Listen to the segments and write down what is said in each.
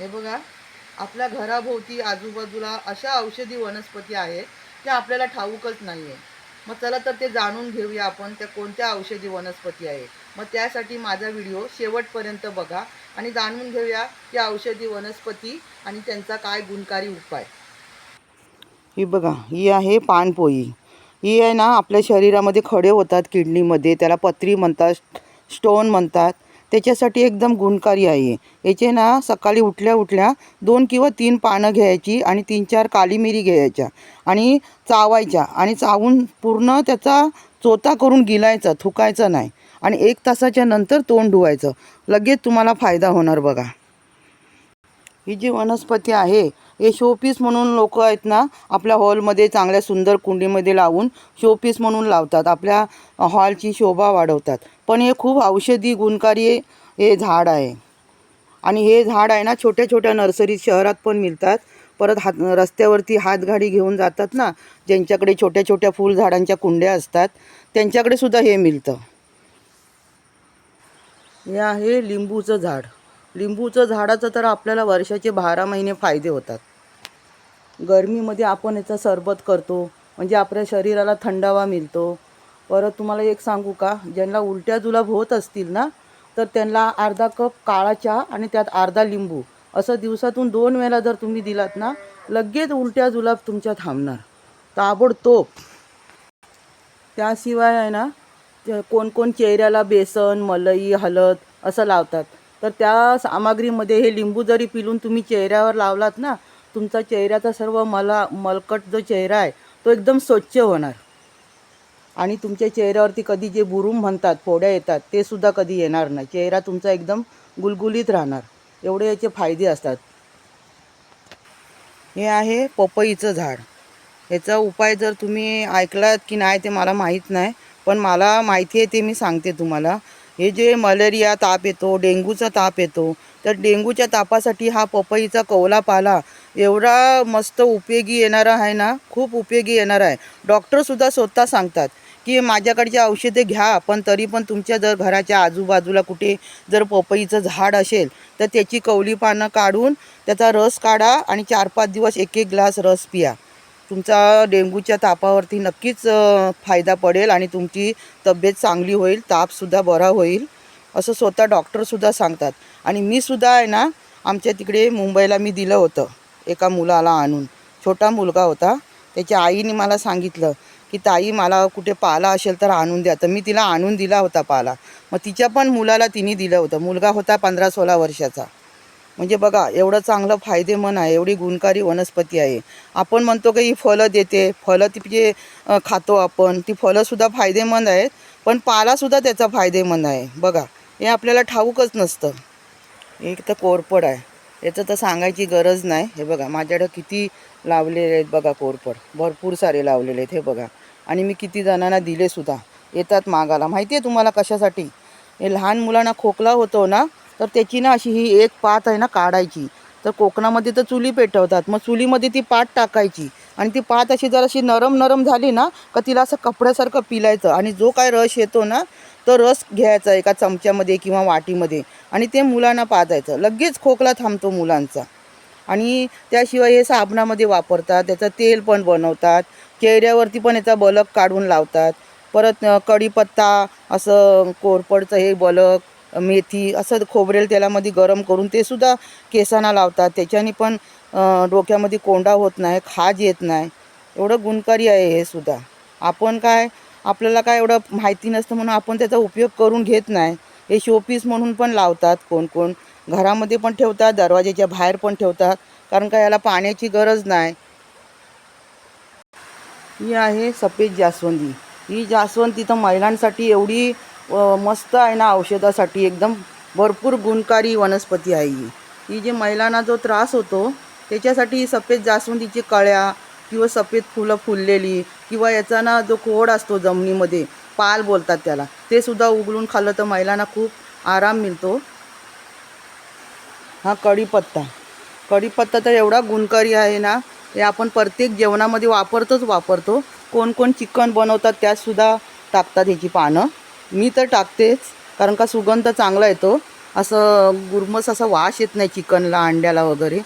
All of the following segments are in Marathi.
हे बघा आपल्या घराभोवती आजूबाजूला अशा औषधी वनस्पती आहेत त्या आपल्याला ठाऊकच नाही आहे मग चला तर ते जाणून घेऊया आपण त्या कोणत्या औषधी वनस्पती आहे मग त्यासाठी माझा व्हिडिओ शेवटपर्यंत बघा आणि जाणून घेऊया की औषधी वनस्पती आणि त्यांचा काय गुणकारी उपाय. ही बघा ही आहे पानपोई. ही आहे ना आपल्या शरीरामध्ये खडे होतात किडनीमध्ये त्याला पत्री म्हणतात स्टोन म्हणतात. त्याच्यासाठी एकदम गुणकारी आहे. याचे ना सकाळी उठल्या उठल्या दोन किंवा तीन पानं घ्यायची आणि तीन चार काली मिरी घ्यायच्या आणि चावायच्या आणि चावून पूर्ण त्याचा चोता करून गिलायचा थुकायचा नाही. आणि एक तासाच्या नंतर तोंड धुवायचं. लगेच तुम्हाला फायदा होणार बघा. ही जी वनस्पती आहे हे शोपीस म्हणून लोक आहेत ना आपल्या हॉलमध्ये चांगल्या सुंदर कुंडीमध्ये लावून शोपीस म्हणून लावतात. आपल्या हॉलची शोभा वाढवतात. पण हे खूप औषधी गुणकारी हे झाड आहे. आणि हे झाड आहे ना छोट्या छोट्या नर्सरीत शहरात पण मिळतात. परत हात रस्त्यावरती हातगाडी घेऊन जातात ना ज्यांच्याकडे छोट्या छोट्या फुलझाडांच्या कुंड्या असतात त्यांच्याकडे सुद्धा हे मिळतं. हे आहे लिंबूचं झाड. लिंबूचं झाडाचं तर आपल्याला वर्षाचे बारा महिने फायदे होतात. गरमीमध्ये आपण याचा सरबत करतो म्हणजे आपल्या शरीराला थंडावा मिळतो. परत तुम्हाला एक सांगू का ज्यांना उलट्या जुलाब होत असतील ना तर त्यांना अर्धा कप काळा चहा आणि त्यात अर्धा लिंबू. असं दिवसातून दोन वेळा जर तुम्ही दिलात ना लगेच उलट्या जुलाब तुमच्या थांबणार. ताबडतोब. त्याशिवाय आहे ना कोण कोण चेहऱ्याला बेसन मलई हळद असं लावतात. तर त्या सामग्रीमध्ये हे लिंबू जरी पिलून तुम्ही चेहऱ्यावर लावलात ना तुमचा चेहऱ्याचा सर्व मला मलकट जो चेहरा आहे तो एकदम स्वच्छ होणार. आणि तुमच्या चेहऱ्यावरती कधी जे बुरुम म्हणतात फोड्या येतात ते सुद्धा कधी येणार नाही. चेहरा तुमचा एकदम गुलगुलीत राहणार. एवढे याचे फायदे असतात. हे आहे पपईचं झाड. याचा उपाय जर तुम्ही ऐकलात की नाही ते मला माहीत नाही पण मला माहिती आहे ते मी सांगते तुम्हाला. हे जे मलेरिया ताप येतो डेंग्यूचा ताप येतो तर डेंग्यूच्या तापासाठी हा पपईचा कवला पाला एवढा मस्त उपयोगी येणारा आहे ना? खूप उपयोगी येणार आहे. डॉक्टरसुद्धा स्वतः सांगतात की माझ्याकडचे औषधे घ्या पण तरी पण तुमच्या जर घराच्या आजूबाजूला कुठे जर पपईचं झाड असेल तर त्याची कवली पानं काढून त्याचा रस काढा आणि चार पाच दिवस एक एक ग्लास रस पिया. तुमचा डेंग्यूच्या तापावरती नक्कीच फायदा पडेल आणि तुमची तब्येत चांगली होईल तापसुद्धा बरा होईल असं स्वतः डॉक्टरसुद्धा सांगतात. आणि मीसुद्धा आहे ना आमच्या तिकडे मुंबईला मी दिलं होतं एका मुलाला आणून. छोटा मुलगा होता त्याच्या आईने मला सांगितलं की ताई मला कुठे पाला असेल तर आणून द्या. तर मी तिला आणून दिला होता पाला. मग तिच्या पण मुलाला तिने दिलं होतं. मुलगा होता पंधरा सोळा वर्षाचा. म्हणजे बघा एवढं चांगलं फायदेमंद आहे एवढी गुणकारी वनस्पती आहे. आपण म्हणतो की ही फळं देते फळं ती जे खातो आपण ती फळंसुद्धा फायदेमंद आहेत पण पालासुद्धा त्याचा फायदेमंद आहे. बघा हे आपल्याला ठाऊकच नसतं. एक तर कोरपड आहे. याचं तर सांगायची गरज नाही. हे बघा माझ्याकडं किती लावलेले आहेत बघा कोरपड. भरपूर सारे लावलेले आहेत हे बघा. आणि मी किती जणांना दिले सुद्धा येतात मागाला माहिती आहे तुम्हाला कशासाठी? हे लहान मुलांना खोकला होतो ना तर त्याची ना अशी ही एक पात आहे ना काढायची. तर कोकणामध्ये तर चुली पेटवतात. मग चुलीमध्ये ती पात टाकायची. आणि ती पात अशी जर अशी नरम नरम झाली ना का तिला असं कपड्यासारखं पिलायचं. आणि जो काय रस येतो ना तो रस घ्यायचा एका चमच्यामध्ये किंवा वाटीमध्ये. आणि ते मुलांना पाजायचं. लगेच खोकला थांबतो मुलांचा. आणि त्याशिवाय हे साबणामध्ये वापरतात. त्याचं तेल पण बनवतात. चेहऱ्यावरती पण याचा बलक काढून लावतात. परत कढीपत्ता असं कोरपडचं हे बलक मेथी असं खोबरेल तेलामध्ये गरम करून ते सुद्धा केसांना लावतात. त्याच्याने पण डोक्यामध्ये कोंडा होत नाही खाज येत नाही. एवढं गुणकारी आहे हे सुद्धा. आपण काय आपल्याला काय एवढं माहिती नसतं म्हणून आपण त्याचा उपयोग करून घेत नाही. हे शोपीस म्हणून पण लावतात कोण कोण. घरामध्ये पण ठेवतात दरवाजेच्या बाहेर पण ठेवतात कारण का याला पाण्याची गरज नाही. ही आहे सफेद जास्वंदी. ही जास्वंदी तर महिलांसाठी एवढी मस्त आहे ना औषधासाठी. एकदम भरपूर गुणकारी वनस्पती आहे ही. ही जे महिलांना जो त्रास होतो त्याच्यासाठी सफेद जास्वंदीची कळ्या किंवा सफेद फुलं फुललेली किंवा याचा ना जो खोड असतो जमिनीमध्ये पाल बोलतात त्याला ते सुद्धा उघडून खाल्लं तर महिलांना खूप आराम मिळतो. हा कढीपत्ता. कढीपत्ता तर एवढा गुणकारी आहे ना हे आपण प्रत्येक जेवणामध्ये वापरतोच वापरतो. कोण कोण चिकन बनवतात त्यातसुद्धा टाकतात ह्याची पानं. मी तर टाकतेच कारण का सुगंध चांगला येतो. असं गुरमस असा वास येत नाही चिकनला अंड्याला वगैरे.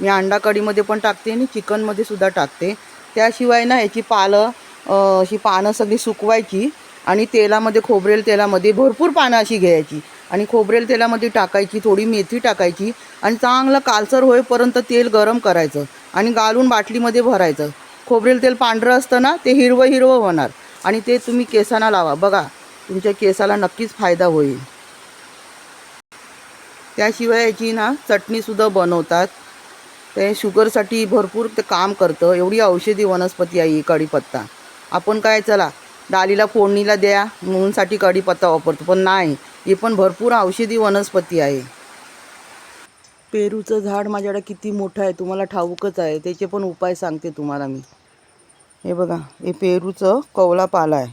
मी अंडा कढीमध्ये पण टाकते आणि चिकनमध्ये सुद्धा टाकते. त्याशिवाय ना याची पालं अशी पानं सगळी सुकवायची आणि तेलामध्ये खोबरेल तेलामध्ये भरपूर पानं अशी घ्यायची आणि खोबरेल तेलामध्ये टाकायची थोडी मेथी टाकायची आणि चांगलं कालसर होईपर्यंत तेल गरम करायचं आणि गालून बाटलीमध्ये भरायचं. खोबरेल तेल पांढरं असतं ना ते हिरवं हिरवं होणार आणि ते तुम्ही केसांना लावा. बघा तुमच्या केसाला नक्कीच फायदा होईल. त्याशिवाय याची ना चटणीसुद्धा बनवतात. ते शुगरसाठी भरपूर ते काम करतं. एवढी औषधी वनस्पती आहे ही कढीपत्ता. आपण काय चला डालीला फोडणीला द्या म्हणूनसाठी कढीपत्ता वापरतो. पण नाही ही पण भरपूर औषधी वनस्पती आहे. पेरूचं झाड माझ्याकडे किती मोठं आहे तुम्हाला ठाऊकच आहे. त्याचे पण उपाय सांगते तुम्हाला मी. हे बघा हे पेरूचं कवला पाला आहे.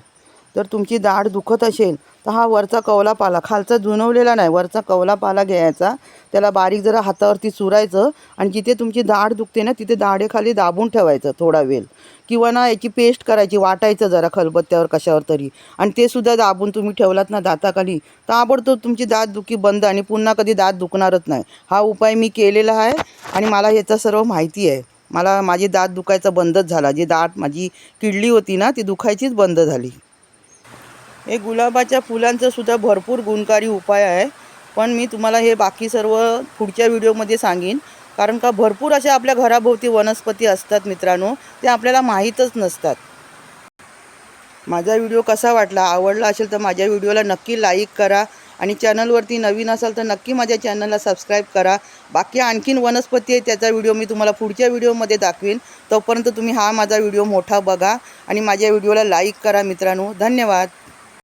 जर तुमची दाढ दुखत असेल तर हा वरचा कवला पाला खालचा जुनवलेला नाही वरचा कवला पाला घ्यायचा. त्याला बारीक जरा हातावरती चुरायचं आणि जिथे तुमची दाढ दुखते ना तिथे दाढेखाली दाबून ठेवायचं थोडा वेळ. किंवा ना याची पेस्ट करायची वाटायचं जरा खलबत्त्यावर कशावर तरी. आणि ते सुद्धा दाबून तुम्ही ठेवलात ना दाताखाली ताबडतोब तुमची दात दुखी बंद आणि पुन्हा कधी दात दुखणारच नाही. हा उपाय मी केलेला आहे आणि मला याचा सर्व माहिती आहे. मला माझी दात दुखायचं बंदच झाला. जी दाट माझी किडली होती ना ती दुखायचीच बंद झाली. हे गुलाबाच्या फुलांचं सुद्धा भरपूर गुणकारी उपाय आहे. पण मी तुम्हाला हे बाकी सर्व पुढच्या व्हिडिओमध्ये सांगेन. कारण का भरपूर अशा आपल्या घराभोवती वनस्पती असतात मित्रांनो ते आपल्याला माहीतच नसतात. माझा व्हिडिओ कसा वाटला आवडला असेल तर माझ्या व्हिडिओला नक्की लाईक करा आणि चॅनलवरती नवीन असाल तर नक्की माझ्या चॅनलला सबस्क्राईब करा. बाकी आणखीन वनस्पती आहे त्याचा व्हिडिओ मी तुम्हाला पुढच्या व्हिडिओमध्ये दाखवेन. तोपर्यंत तुम्ही हा माझा व्हिडिओ मोठा बघा आणि माझ्या व्हिडिओला लाईक करा मित्रांनो. धन्यवाद.